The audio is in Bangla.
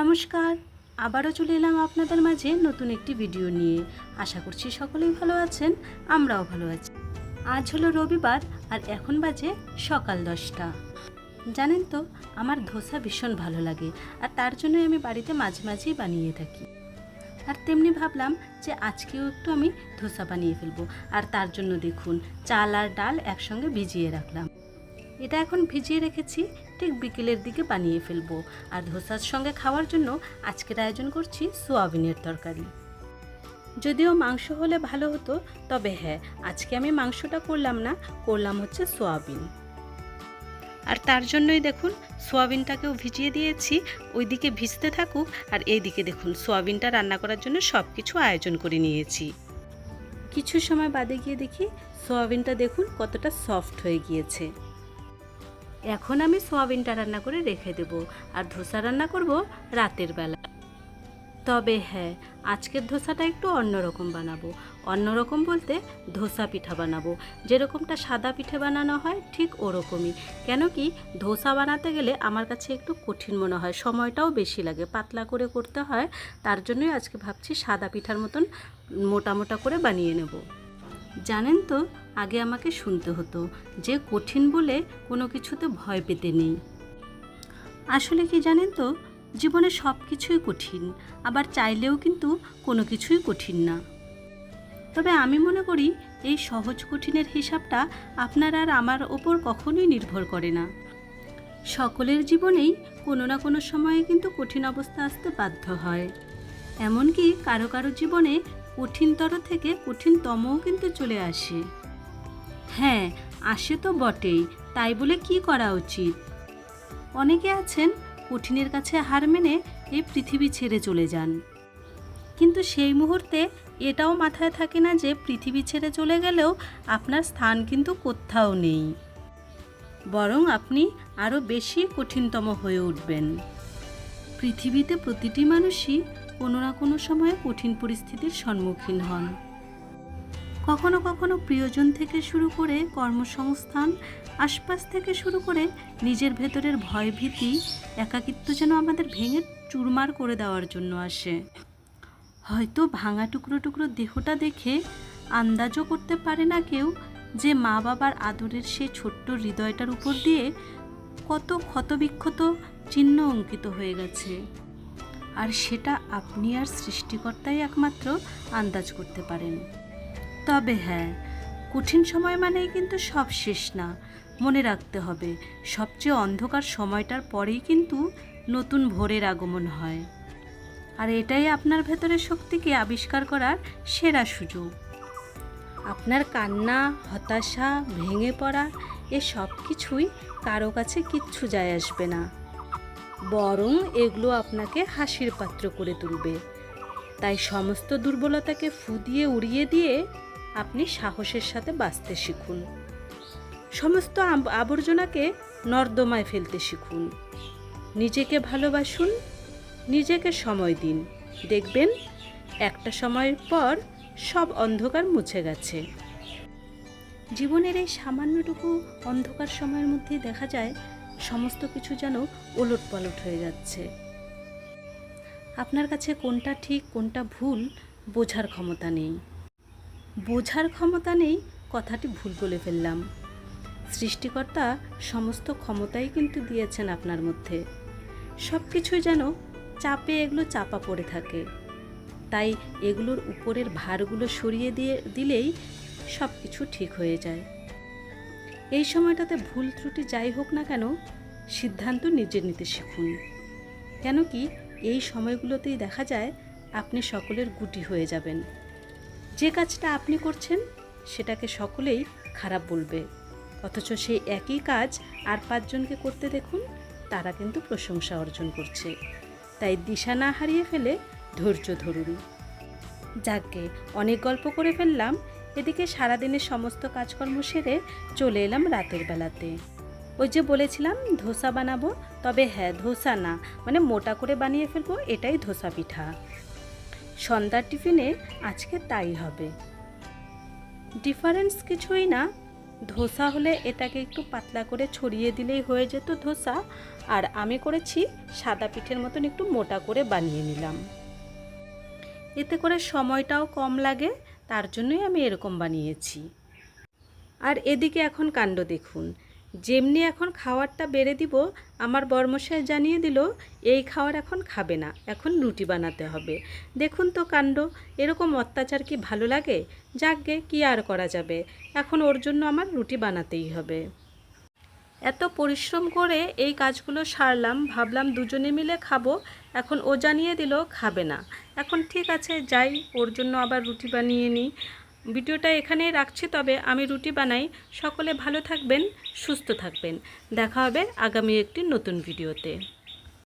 নমস্কার, আবারও চলে এলাম আপনাদের মাঝে নতুন একটি ভিডিও নিয়ে। আশা করছি সকলেই ভালো আছেন, আমরাও ভালো আছি। আজ হলো রবিবার আর এখন বাজে সকাল দশটা। জানেন তো, আমার ধোসা ভীষণ ভালো লাগে আর তার জন্যই আমি বাড়িতে মাঝে মাঝেই বানিয়ে থাকি। আর তেমনি ভাবলাম যে আজকেও একটু আমি ধোসা বানিয়ে ফেলব। আর তার জন্য দেখুন, চাল আর ডাল একসঙ্গে ভিজিয়ে রাখলাম। এটা এখন ভিজিয়ে রেখেছি, ঠিক বিকেলের দিকে বানিয়ে ফেলব। আর ধোসার সঙ্গে খাওয়ার জন্য আজকের আয়োজন করছি সোয়াবিনের তরকারি। যদিও মাংস হলে ভালো হতো, তবে হ্যাঁ আজকে আমি মাংসটা করলাম না, করলাম হচ্ছে সোয়াবিন। আর তার জন্যই দেখুন, সোয়াবিনটাকেও ভিজিয়ে দিয়েছি, ওইদিকে ভিজতে থাকুক, আর এইদিকে দেখুন, সোয়াবিনটা রান্না করার জন্য সব কিছু আয়োজন করে নিয়েছি। কিছু সময় বাদে গিয়ে দেখি, সোয়াবিনটা দেখুন কতটা সফট হয়ে গিয়েছে। এখন আমি সোয়াবিনটা রান্না করে রেখে দেব আর ধোসা রান্না করব রাতের বেলা। তবে হ্যাঁ আজকের ধোসাটা একটু অন্যরকম বানাবো। অন্যরকম বলতে ধোসা পিঠা বানাবো। যেরকমটা সাদা পিঠে বানানো হয়, ঠিক ওরকমই। কেন কি, ধোসা বানাতে গেলে আমার কাছে একটু কঠিন মনে হয়, সময়টাও বেশি লাগে, পাতলা করে করতে হয়, তার জন্যই আজকে ভাবছি সাদা পিঠার মতন মোটা মোটা করে বানিয়ে নেব। জানেন তো আগে আমাকে শুনতে হতো যে কঠিন বলে কোনো কিছুতে ভয় পেতে নেই। আসলে কি জানেন তো, জীবনে সব কিছুই কঠিন, আবার চাইলেও কিন্তু কোনো কিছুই কঠিন না। তবে আমি মনে করি এই সহজ কঠিনের হিসাবটা আপনার আর আমার ওপর কখনোই নির্ভর করে না। সকলের জীবনেই কোনো না কোনো সময়ে কিন্তু কঠিন অবস্থা আসতে বাধ্য হয়। এমনকি কারও কারও জীবনে কঠিনতর থেকে কঠিনতমও কিন্তু চলে আসে। হ্যাঁ আসে তো বটেই, তাই বলে কি করা উচিত? অনেকে আছেন কঠিনের কাছে হার মেনে এই পৃথিবী ছেড়ে চলে যান। কিন্তু সেই মুহূর্তে এটাও মাথায় থাকে না যে পৃথিবী ছেড়ে চলে গেলেও আপনার স্থান কিন্তু কোথাও নেই। বরং আপনি আরও বেশি কঠিনতম হয়ে উঠবেন। পৃথিবীতে প্রতিটি মানুষই কোনো না কোনো সময়ে কঠিন পরিস্থিতির সম্মুখীন হন। কখনো কখনো প্রিয়জন থেকে শুরু করে কর্মসংস্থান, আশপাশ থেকে শুরু করে নিজের ভেতরের ভয়ভীতি, একাকিত্ব যেন আমাদের ভেঙে চুরমার করে দেওয়ার জন্য আসে। হয়তো ভাঙা টুকরো টুকরো দেহটা দেখে আন্দাজও করতে পারে না কেউ যে মা বাবার আদরের সেই ছোট্ট হৃদয়টার উপর দিয়ে কত ক্ষতবিক্ষত চিহ্ন অঙ্কিত হয়ে গেছে। আর সেটা আপনি আর সৃষ্টিকর্তাই একমাত্র আন্দাজ করতে পারেন। তবে হ্যাঁ কঠিন সময় মানেই কিন্তু সব শেষ না। মনে রাখতে হবে, সবচেয়ে অন্ধকার সময়টার পরেই কিন্তু নতুন ভোরের আগমন হয়। আর এটাই আপনার ভেতরের শক্তিকে আবিষ্কার করার সেরা সুযোগ। আপনার কান্না, হতাশা, ভেঙে পড়া, এ সব কিছুই কারও কাছে কিচ্ছু যায় আসবে না। বরং এগুলো আপনাকে হাসির পাত্র করে তুলবে। তাই সমস্ত দুর্বলতাকে ফুদিয়ে উড়িয়ে দিয়ে আপনি সাহসের সাথে বাঁচতে শিখুন। সমস্ত আব- আবর্জনাকে নর্দমায় ফেলতে শিখুন। নিজেকে ভালোবাসুন, নিজেকে সময় দিন। দেখবেন, একটা সময়ের পর সব অন্ধকার মুছে গেছে। জীবনের এই সামান্যটুকু অন্ধকার সময়ের মধ্যে দেখা যায়, সমস্ত কিছু যেন ওলট পালট হয়ে যাচ্ছে। আপনার কাছে কোনটা ঠিক, কোনটা ভুল, বোঝার ক্ষমতা নেই। বোঝার ক্ষমতা নেই, কথাটি ভুল বলে ফেললাম। সৃষ্টিকর্তা সমস্ত ক্ষমতাই কিন্তু দিয়েছেন আপনার মধ্যে। সব কিছুই যেন চাপে এগুলো চাপা পড়ে থাকে। তাই এগুলোর উপরের ভারগুলো সরিয়ে দিয়ে দিলেই সব কিছু ঠিক হয়ে যায়। এই সময়টাতে ভুল ত্রুটি যাই হোক না কেন, সিদ্ধান্ত নিজে নিতে শিখুন। কেন কি এই সময়গুলোতেই দেখা যায় আপনি সকলের গুটি হয়ে যাবেন। যে কাজটা আপনি করছেন, সেটাকে সকলেই খারাপ বলবে। অথচ সেই একই কাজ আর পাঁচজনকে করতে দেখুন, তারা কিন্তু প্রশংসা অর্জন করছে। তাই দিশা না হারিয়ে ফেলে ধৈর্য ধরুন। যাকে অনেক গল্প করে ফেললাম, এদিকে সারাদিনের সমস্ত কাজকর্ম সেরে চলে এলাম রাতের বেলাতে। ওই যে বলেছিলাম, ধোসা বানাবো, তবে হ্যাঁ ধোসা না মানে মোটা করে বানিয়ে ফেলব, এটাই ধোসা পিঠা। সন্ধ্যার টিফিনে আজকে তাই হবে। ডিফারেন্স কিছুই না। ধোসা হলে এটাকে একটু পাতলা করে ছড়িয়ে দিলেই হয়ে যেত ধোসা। আর আমি করেছি সাদা পিঠের মতন একটু মোটা করে বানিয়ে নিলাম। এতে করে সময়টাও কম লাগে, তার জন্যই আমি এরকম বানিয়েছি। আর এদিকে এখন কাণ্ড দেখুন। যেমনি এখন খাওয়ারটা বেড়ে দিব, আমার বর্মশাই জানিয়ে দিল, এই খাওয়ার এখন খাবে না, এখন রুটি বানাতে হবে। দেখুন তো কাণ্ড, এরকম অত্যাচার কি ভালো লাগে? যাকগে, কি আর করা যাবে? এখন ওর জন্য আমার রুটি বানাতেই হবে। এত পরিশ্রম করে এই কাজগুলো সারলাম, ভাবলাম দুজনে মিলে খাব, এখন ও জানিয়ে দিল, খাবে না। এখন ঠিক আছে, যাই, ওর জন্য আবার রুটি বানিয়ে নিই। ভিডিওটা এখানেই রাখছি, তবে আমি রুটি বানাই। সকলে ভালো থাকবেন, সুস্থ থাকবেন। দেখা হবে আগামী একটি নতুন ভিডিওতে।